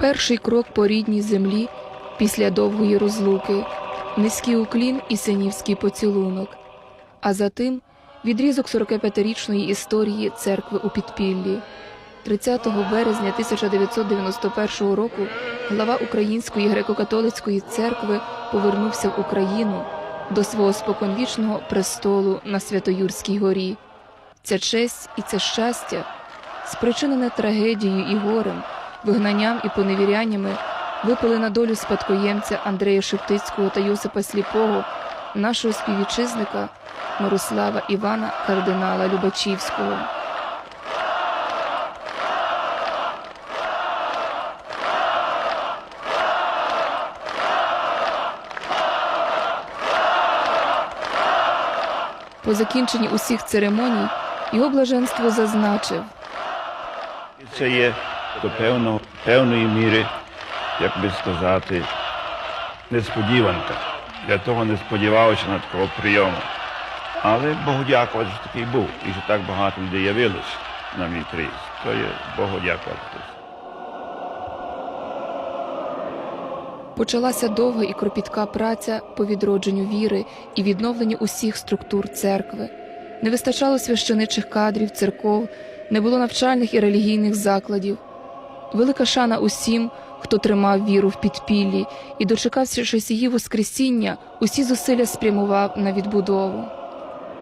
Перший крок по рідній землі після довгої розлуки, низький уклін і синівський поцілунок, а за тим відрізок 45-річної історії церкви у підпіллі. 30 березня 1991 року глава Української греко-католицької церкви повернувся в Україну до свого споконвічного престолу на Святоюрській горі. Ця честь і це щастя, спричинене трагедією і горем, вигнанням і поневіряннями, випали на долю спадкоємця Андрея Шептицького та Йосипа Сліпого, нашого співвітчизника Мирослава Івана кардинала Любачівського. По закінченні усіх церемоній його блаженство зазначив. Це є до певного, певної міри, як би сказати, несподіванка. Я того не сподівався на такого прийому. Але Богу дякувати, що такий був, і що так багато людей явилось на мій приїзд. То є Богу дякувати. Почалася довга і кропітка праця по відродженню віри і відновленню усіх структур церкви. Не вистачало священичих кадрів, церков, не було навчальних і релігійних закладів. Велика шана усім, хто тримав віру в підпіллі і, дочекався її Воскресіння, усі зусилля спрямував на відбудову.